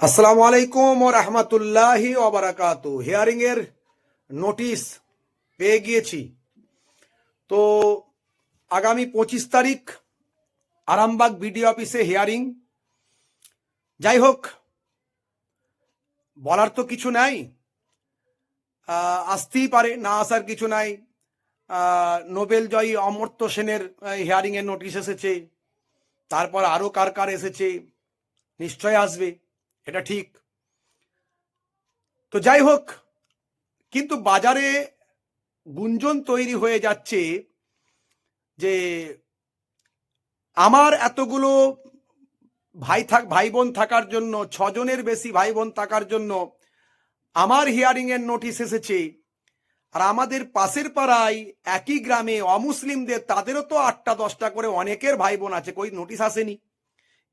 আসসালামু আলাইকুম ও রহমতুল্লাহি ওবরাকাত হিয়ারিং এর নোটিশ পেয়ে গিয়েছি। তো আগামী পঁচিশ তারিখ আরামবাগ বিডি অফিসে হিয়ারিং। যাই হোক, বলার তো কিছু নাই। আসতেই পারে, না আসার কিছু নাই। নোবেল জয়ী অমর্ত্য সেনের হিয়ারিং এর নোটিশ এসেছে। তারপর আরও কার কার এসেছে নিশ্চয় আসবে। এটা ঠিক। তো যাই হোক, কিন্তু বাজারে গুঞ্জন তৈরি হয়ে যাচ্ছে যে আমার এতগুলো ভাই থাক ভাই বোন থাকার জন্য, ছজনের বেশি ভাই বোন থাকার জন্য আমার হিয়ারিং এর নোটিশ এসেছে। আর আমাদের পাশের পাড়ায় একই গ্রামে অমুসলিমদের, তাদেরও তো আটটা দশটা করে অনেকের ভাই বোন আছে, কই নোটিশ আসেনি।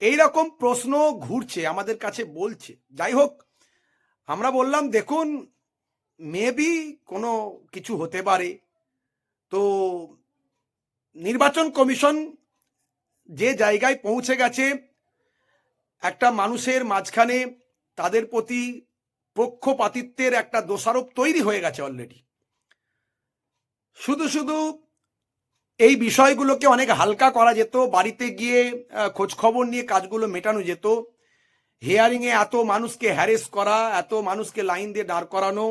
এই রকম প্রশ্ন ঘুরছে, আমাদের কাছে বলছে। যাই হোক, আমরা বললাম, দেখুন মেবি কোনো কিছু হতে পারে। তো নির্বাচন কমিশন যে জায়গায় পৌঁছে গেছে, একটা মানুষের মাঝখানে তাদের প্রতি পক্ষপাতিত্বের একটা দোষারোপ তৈরি হয়ে গেছে অলরেডি শুধু শুধু এই বিষয়গুলোকে অনেক হালকা করা যেত, বাড়িতে গিয়ে খোঁজ খবর নিয়ে কাজগুলো মেটানো যেত। হিয়ারিং এ এত মানুষকে হ্যারেস করা, এত মানুষকে লাইন দিয়ে দাঁড় করানো,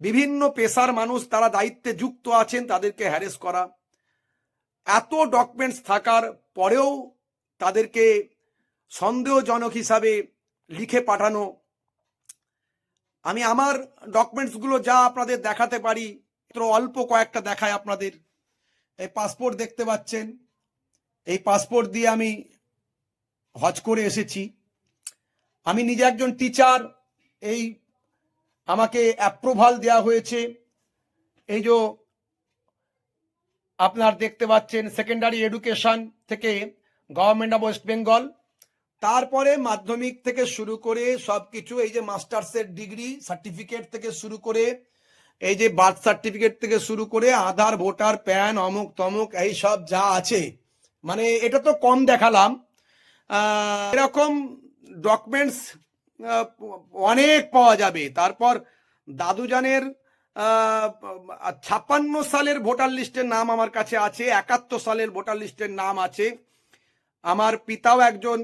বিভিন্ন পেশার মানুষ তারা দায়িত্বে যুক্ত আছেন তাদেরকে হ্যারেস করা। এত ডকুমেন্টস থাকার পরেও তাদেরকে সন্দেহজনক হিসাবে লিখে পাঠানো। আমি আমার ডকুমেন্টসগুলো যা আপনাদের দেখাতে পারি অল্প কয়েকটা দেখায় আপনাদের। এই পাসপোর্ট দেখতে পাচ্ছেন। এই পাসপোর্ট দিয়ে আমি হজ করে এসেছি। আমি নিজে একজন টিচার এই আমাকে অ্যাপ্রুভাল দেওয়া হয়েছে। এই যে আপনার দেখতে পাচ্ছেন সেকেন্ডারি এডুকেশন থেকে গভর্নমেন্ট অফ ওয়েস্ট বেঙ্গল তারপরে মাধ্যমিক থেকে শুরু করে সবকিছু, এই যে মাস্টার্সের ডিগ্রি সার্টিফিকেট থেকে শুরু করে এই যে বার্থ সার্টিফিকেট থেকে শুরু করে আধার, ভোটার, প্যান, অমুক, তমুক, এই সব যা আছে মানে এটা তো কম দেখালাম। এরকম ডকুমেন্টস অনেক পাওয়া যাবে। তারপর দাদুজানের ছাপ্পান্ন সালের ভোটার লিস্টের নাম আমার কাছে আছে, একাত্তর সালের ভোটার লিস্টের নাম আছে। আমার পিতাও একজন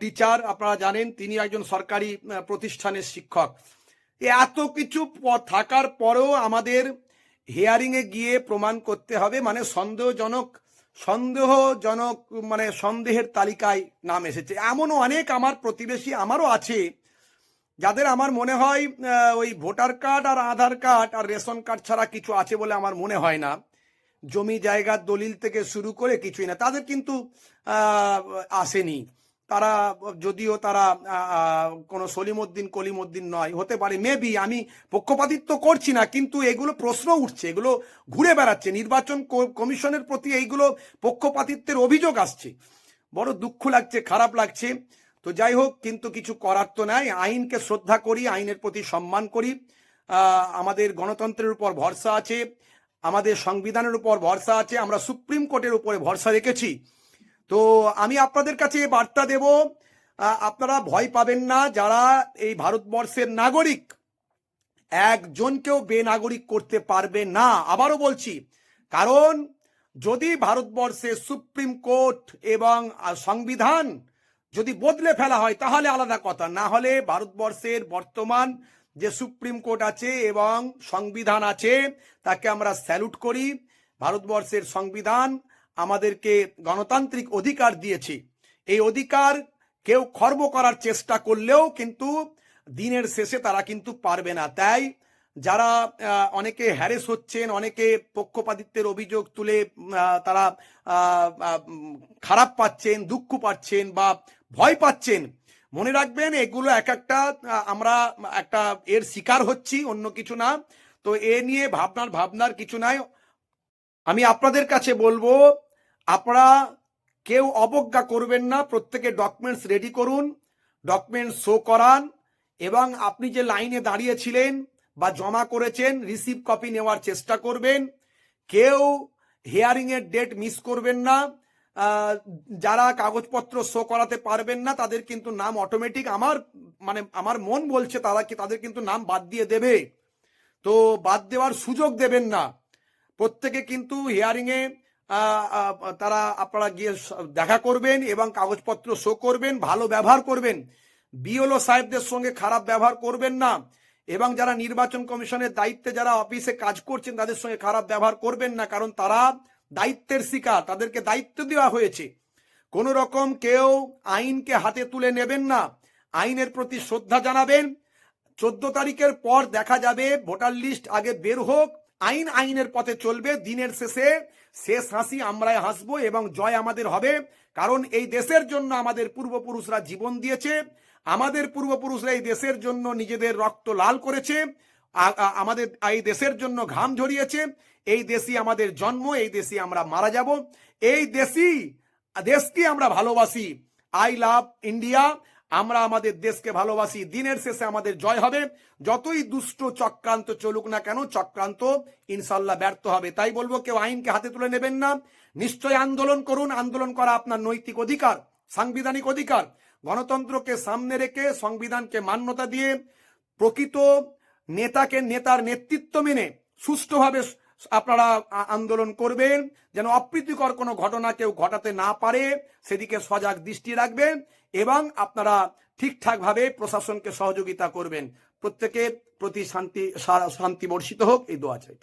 টিচার আপনারা জানেন, তিনি একজন সরকারি প্রতিষ্ঠানের শিক্ষক। এত কিছু থাকার পরেও আমাদের হিয়ারিং এ গিয়ে প্রমাণ করতে হবে মানে সন্দেহজনক সন্দেহজনক মানে সন্দেহের তালিকায় নাম এসেছে। এমনও অনেক আমার প্রতিবেশী আমারও আছে, যাদের আমার মনে হয় ওই ভোটার কার্ড আর আধার কার্ড আর রেশন কার্ড ছাড়া কিছু আছে বলে আমার মনে হয় না। জমি জায়গার দলিল থেকে শুরু করে কিছুই না। তাদের কিন্তু আসেনি। তারা, যদিও তারা কোনো সলিমুদ্দিন কলিমুদ্দিন নয়, হতে পারে মেবি আমি পক্ষপাতিত্ব করছি না, কিন্তু এগুলো প্রশ্ন উঠছে, এগুলো ঘুরে বেড়াচ্ছে, নির্বাচন কমিশনের প্রতি এইগুলো পক্ষপাতিত্বের অভিযোগ আসছে। বড় দুঃখ লাগছে, খারাপ লাগছে। তো যাই হোক, কিন্তু কিছু করার তো নাই, আইনকে শ্রদ্ধা করি, আইনের প্রতি সম্মান করি। আমাদের গণতন্ত্রের উপর ভরসা আছে, আমাদের সংবিধানের উপর ভরসা আছে, আমরা সুপ্রিম কোর্টের উপরে ভরসা রেখেছি। তো আমি আপনাদের কাছে বার্তা দেব আপনারা ভয় পাবেন না, যারা এই ভারতবর্ষের নাগরিক, একজনকেও বেনাগরিক করতে পারবে না। আবারও বলছি, কারণ যদি ভারতবর্ষের সুপ্রিম কোর্ট এবং সংবিধান যদি বদলে ফেলা হয়, তাহলে আলাদা কথা। না হলে ভারতবর্ষের বর্তমান যে সুপ্রিম কোর্ট আছে এবং সংবিধান আছে, তাকে আমরা স্যালুট করি। ভারতবর্ষের সংবিধান আমাদেরকে গণতান্ত্রিক অধিকার দিয়েছে। এই অধিকার কেউ খর্ব করার চেষ্টা করলেও কিন্তু দিনের শেষে তারা কিন্তু পারবে না। তাই যারা অনেকে হ্যারেস হচ্ছেন, অনেকে পক্ষপাতিত্বের অভিযোগ তুলে তারা খারাপ পাচ্ছেন, দুঃখ পাচ্ছেন বা ভয় পাচ্ছেন, মনে রাখবেন এগুলো এক একটা আমরা একটা এর শিকার হচ্ছি, অন্য কিছু না। তো এ নিয়ে ভাবনার ভাবনার কিছু নাই। আমি আপনাদের কাছে বলব, আপনারা কেউ অবজ্ঞা করবেন না, প্রত্যেকে ডকুমেন্টস রেডি করুন ডকুমেন্টস শো করান, এবং আপনি যে লাইনে দাঁড়িয়েছিলেন বা জমা করেছেন রিসিভ কপি নেওয়ার চেষ্টা করবেন। কেউ হিয়ারিং এর ডেট মিস করবেন না যারা কাগজপত্র শো করাতে পারবেন না, তাদের কিন্তু নাম অটোমেটিক আমার মানে আমার মন বলছে তারা কি, তাদের কিন্তু নাম বাদ দিয়ে দেবে। তো বাদ দেওয়ার সুযোগ দেবেন না। প্রত্যেকে কিন্তু হিয়ারিংয়ে তারা আপনারা গিয়ে দেখা করবেন এবং কাগজপত্র শো করবেন, ভালো ব্যবহার করবেন। বিওলো সাহেবদের সঙ্গে খারাপ ব্যবহার করবেন না। এবং যারা নির্বাচন কমিশনের দায়িত্বে যারা অফিসে কাজ করছেন, তাদের সঙ্গে খারাপ ব্যবহার করবেন না, কারণ তারা দায়িত্বের শিকার, তাদেরকে দায়িত্ব দেওয়া হয়েছে। কোন রকম কেউ আইনকে হাতে তুলে নেবেন না। আইনের প্রতি শ্রদ্ধা জানাবেন। চোদ্দ তারিখের পর দেখা যাবে, ভোটার লিস্ট আগে বের হোক আইন আইনের পথে চলবে, দিনের শেষে শেষ হাসি আমরাই হাসবো এবং জয় আমাদের হবে। কারণ এই দেশের জন্য আমাদের পূর্বপুরুষরা জীবন দিয়েছে, আমাদের পূর্বপুরুষরা এই দেশের জন্য নিজেদের রক্ত লাল করেছে আমাদের, এই দেশের জন্য ঘাম ঝরিয়েছে। এই দেশই আমাদের জন্ম, এই দেশে আমরা মারা যাব। এই দেশই, দেশকে আমরা ভালোবাসি। I love India. আমরা আমাদের দেশকে ভালোবাসি, দিনের শেষে আমাদের জয় হবে। যতই দুষ্ট চক্রান্ত চলুক না কেন, চক্রান্ত ইনশাল্লাহ ব্যর্থ হবে। তাই বলব, কেউ আইনকে হাতে তুলে নেবেন না। নিশ্চয় আন্দোলন করুন। আন্দোলন করা আপনার নৈতিক অধিকার, সাংবিধানিক অধিকার। গণতন্ত্রকে সামনে রেখে সংবিধানকে মান্যতা দিয়ে প্রকৃত নেতাকে, নেতার নেতৃত্ব মেনে সুষ্ঠুভাবে আপনারা আন্দোলন করবেন, যেন অপ্রীতিকর কোনো ঘটনা কেউ ঘটাতে না পারে, সেদিকে সজাগ দৃষ্টি রাখবেন এবং আপনারা ঠিকঠাকভাবে প্রশাসনকে সহযোগিতা করবেন প্রত্যেকের প্রতি শান্তি শান্তি বর্ষিত হোক, এই দোয়া চাই।